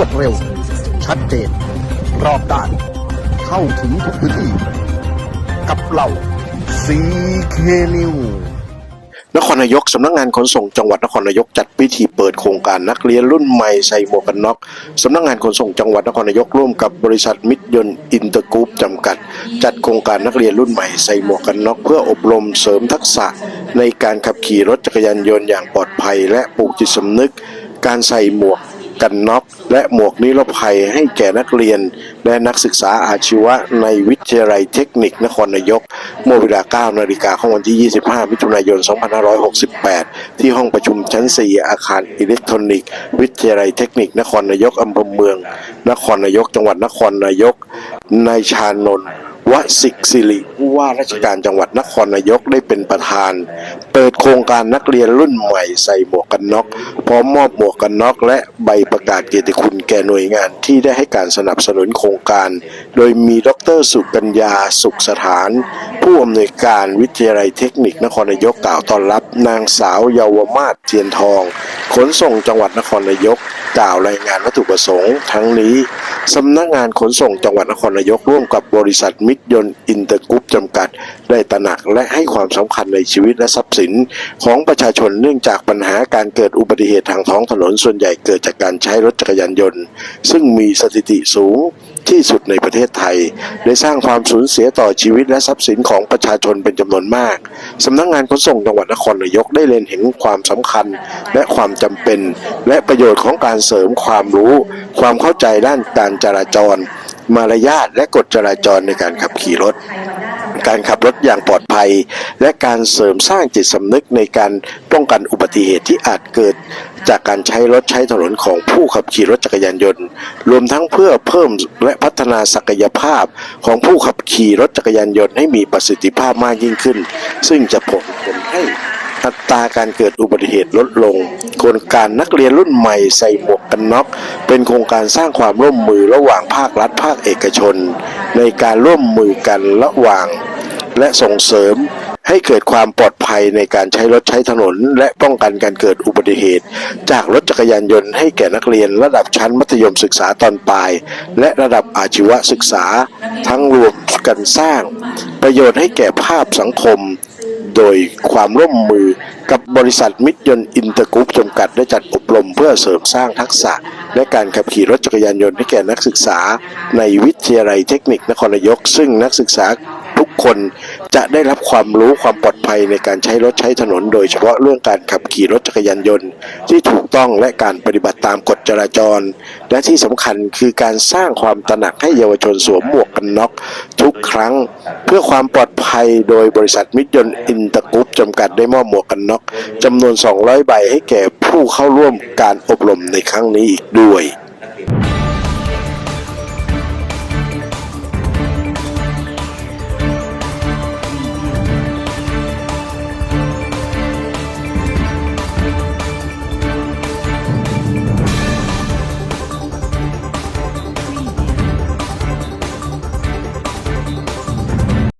วดเร็ว ชัดเจน รอบด้าน เข้าถึงทุกพื้นที่ กับเราซีเคนิวนครนายกสำนักงานขนส่งจังหวัดนครนายกจัดพิธีเปิดโครงการนักเรียนรุ่นใหม่ใส่หมวกกันน็อกสำนักงานขนส่งจังหวัดนครนายกร่วมกับบริษัทมิตรยนต์อินเตอร์กรุ๊ปจำกัด จัดโครงการนักเรียนรุ่นใหม่ใส่หมวกกันน็อกเพื่ออบรมเสริมทักษะ ในการขับขี่รถจักรยานยนต์อย่างปลอดภัย และปลูกจิตสำนึก การใส่หมวก กันน็อกและหมวกนิรภัยให้แก่นักเรียน และนักศึกษาอาชีวะในวิทยาลัยเทคนิคนครนายกเมื่อเวลา 9 นาฬิกาของวันที่ 25 มิถุนายน 2568 ที่ห้องประชุมชั้น 4 อาคารอิเล็กทรอนิกส์ วิทยาลัยเทคนิคนครนายกอำเภอเมือง นครนายก จังหวัดนครนายกนายชานนท์ วสิกสิริผู้ว่าราชการจังหวัดนครนายกได้เป็นประธาน เปิดโครงการนักเรียนรุ่นใหม่ใส่หมวกกันน็อกพร้อมมอบหมวกกันน็อกและใบประกาศเกียรติคุณแก่หน่วยงานที่ได้ให้การสนับสนุนโครงการ โดยมีดรสุกัญญาสุขสถาน ผู้อำนวยการวิทยาลัยเทคนิคนครนายกกล่าวต้อนรับ นางสาวเยาวมาศเทียนทอง ขนส่งจังหวัดนครนายกกล่าวรายงานวัตถุประสงค์ ทั้งนี้สำนักงานขนส่งจังหวัดนครนายกร่วมกับบริษัทมิตรยนต์อินเตอร์กรุ๊ปจำกัด ได้ตระหนักและให้ความสำคัญในชีวิตและทรัพย์สิน ของประชาชนเนื่องจากปัญหาการเกิดอุบัติเหตุทางท้องถนนส่วนใหญ่เกิดจากการใช้รถจักรยานยนต์ ซึ่งมีสถิติสูงที่สุดในประเทศไทย ได้สร้างความสูญเสียต่อชีวิตและทรัพย์สินของประชาชนเป็นจำนวนมากสำนักงานขนส่งจังหวัดนครนายกได้เล็งเห็นความสำคัญและความจำเป็น และประโยชน์ของการเสริมความรู้ ความเข้าใจด้านการจราจร มารยาทและกฎจราจรในการขับขี่รถ การขับรถอย่างปลอดภัย และการเสริมสร้างจิตสำนึกในการป้องกันอุบัติเหตุที่อาจเกิด จากการใช้รถใช้ถนนของผู้ขับขี่รถจักรยานยนต์ รวมทั้งเพื่อเพิ่มและพัฒนาศักยภาพของผู้ขับขี่รถจักรยานยนต์ให้มีประสิทธิภาพมากยิ่งขึ้น ซึ่งจะผลผลให้ อัตราการเกิดอุบัติเหตุลดลงโครงการนักเรียนรุ่นใหม่ใส่หมวกกันน็อก เป็นโครงการสร้างความร่วมมือระหว่างภาครัฐภาคเอกชน ในการร่วมมือกันระหว่าง และส่งเสริมให้เกิดความปลอดภัยในการใช้รถใช้ถนน และป้องกันการเกิดอุบัติเหตุ จากรถจักรยานยนต์ให้แก่นักเรียนระดับชั้นมัธยมศึกษาตอนปลาย และระดับอาชีวศึกษา ทั้งรวมกันสร้าง ประโยชน์ให้แก่ภาพสังคม โดยความร่วมมือกับบริษัทมิตรยนต์อินเตอร์กรุ๊ปจำกัดได้จัดอบรมเพื่อเสริมสร้างทักษะ และการขับขี่รถจักรยานยนต์ให้แก่นักศึกษา ในวิทยาลัยเทคนิคนครนายก ซึ่งนักศึกษาทุกคน จะได้รับความรู้ความปลอดภัยในการใช้รถใช้ถนน โดยเฉพาะเรื่องการขับขี่รถจักรยานยนต์ ที่ถูกต้องและการปฏิบัติตามกฎจราจร และที่สำคัญคือการสร้างความตระหนักให้เยาวชนสวมหมวกกันน็อกทุกครั้ง เพื่อความปลอดภัยโดยบริษัทมิตรยนต์อินเตอร์กรุ๊ปจำกัดได้มอบหมวกกันน็อกจำนวน 200 ใบให้แก่ผู้เข้าร่วมการอบรมในครั้งนี้อีกด้วย